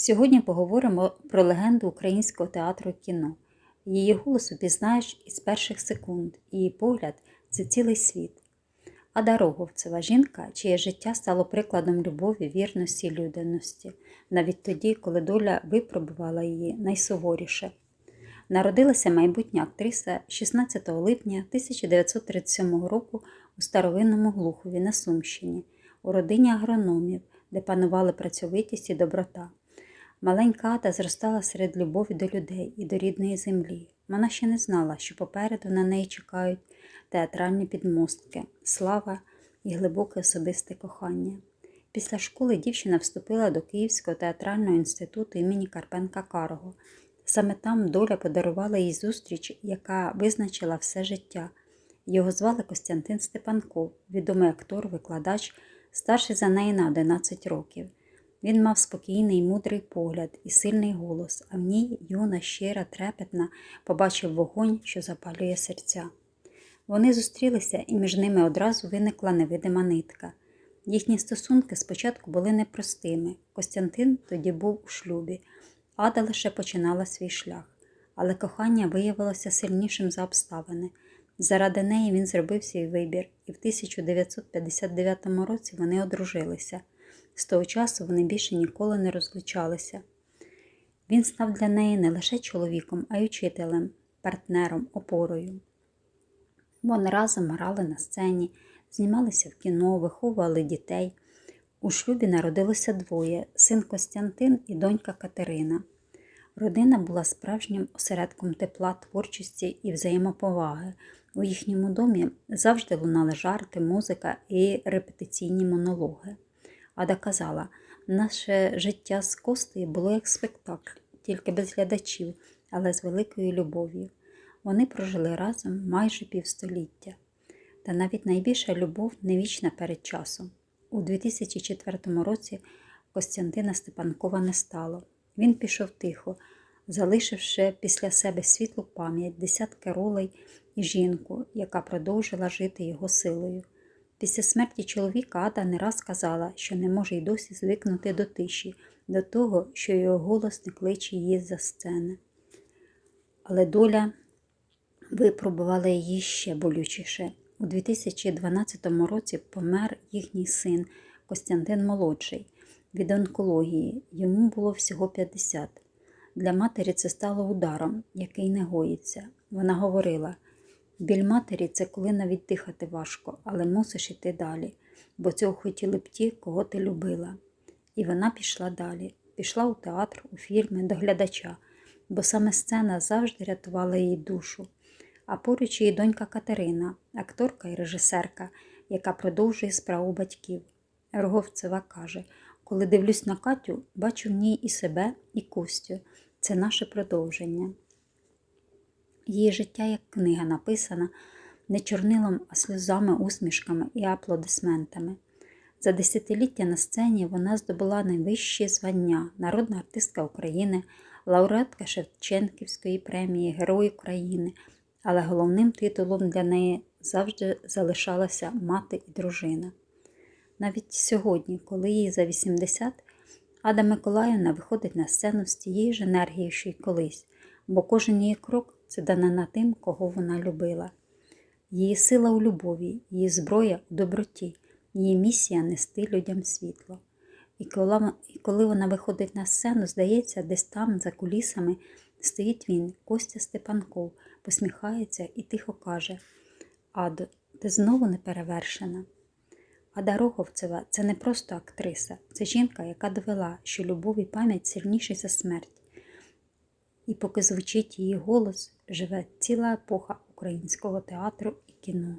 Сьогодні поговоримо про легенду українського театру кіно. Її голос упізнаєш із перших секунд, її погляд це цілий світ. Ада Роговцева жінка, чиє життя стало прикладом любові, вірності і людяності, навіть тоді, коли доля випробувала її найсуворіше. Народилася майбутня актриса 16 липня 1937 року у старовинному Глухові на Сумщині, у родині агрономів, де панували працьовитість і доброта. Маленька Ада зростала серед любові до людей і до рідної землі. Вона ще не знала, що попереду на неї чекають театральні підмостки, слава і глибоке особисте кохання. Після школи дівчина вступила до Київського театрального інституту імені Карпенка Карого. Саме там доля подарувала їй зустріч, яка визначила все життя. Його звали Костянтин Степанков, відомий актор, викладач, старший за неї на 11 років. Він мав спокійний, мудрий погляд і сильний голос, а в ній юна, щира, трепетна, побачив вогонь, що запалює серця. Вони зустрілися, і між ними одразу виникла невидима нитка. Їхні стосунки спочатку були непростими. Костянтин тоді був у шлюбі, Ада лише починала свій шлях, але кохання виявилося сильнішим за обставини. Заради неї він зробив свій вибір, і в 1959 році вони одружилися. З того часу вони більше ніколи не розлучалися. Він став для неї не лише чоловіком, а й учителем, партнером, опорою. Вони разом грали на сцені, знімалися в кіно, виховували дітей. У шлюбі народилося двоє син Костянтин і донька Катерина. Родина була справжнім осередком тепла, творчості і взаємоповаги. У їхньому домі завжди лунали жарти, музика і репетиційні монологи. Ада казала, наше життя з Костею було як спектакль, тільки без глядачів, але з великою любов'ю. Вони прожили разом майже півстоліття. Та навіть найбільша любов не вічна перед часом. У 2004 році Костянтина Степанкова не стало. Він пішов тихо, залишивши після себе світлу пам'ять, десятки ролей і жінку, яка продовжила жити його силою. Після смерті чоловіка Ада не раз казала, що не може й досі звикнути до тиші, до того, що його голос не кличе її за сцени. Але доля випробувала її ще болючіше. У 2012 році помер їхній син Костянтин Молодший від онкології. Йому було всього 50. Для матері це стало ударом, який не гоїться. Вона говорила: біль матері це коли навіть дихати важко, але мусиш іти далі, бо цього хотіли б ті, кого ти любила. І вона пішла далі, пішла у театр, у фільми, до глядача, бо саме сцена завжди рятувала її душу а поруч її донька Катерина, акторка і режисерка, яка продовжує справу батьків. Роговцева каже: коли дивлюсь на Катю, бачу в ній і себе, і Костю. Це наше продовження. Її життя як книга написана не чорнилом, а сльозами, усмішками і аплодисментами. За десятиліття на сцені вона здобула найвищі звання народна артистка України, лауреатка Шевченківської премії, Герой України але головним титулом для неї завжди залишалася мати і дружина. Навіть сьогодні, коли їй за 80, Ада Миколаївна виходить на сцену з тією ж енергією, що й колись, бо кожен її крок це данина тим, кого вона любила. Її сила у любові, її зброя у доброті, її місія нести людям світло. І коли вона виходить на сцену, здається, десь там, за кулісами, стоїть він, Костя Степанков, посміхається і тихо каже Адо, ти знову не перевершена. Ада Роговцева це не просто актриса, це жінка, яка довела, що любов і пам'ять сильніші за смерть. І поки звучить її голос, живе ціла епоха українського театру і кіно.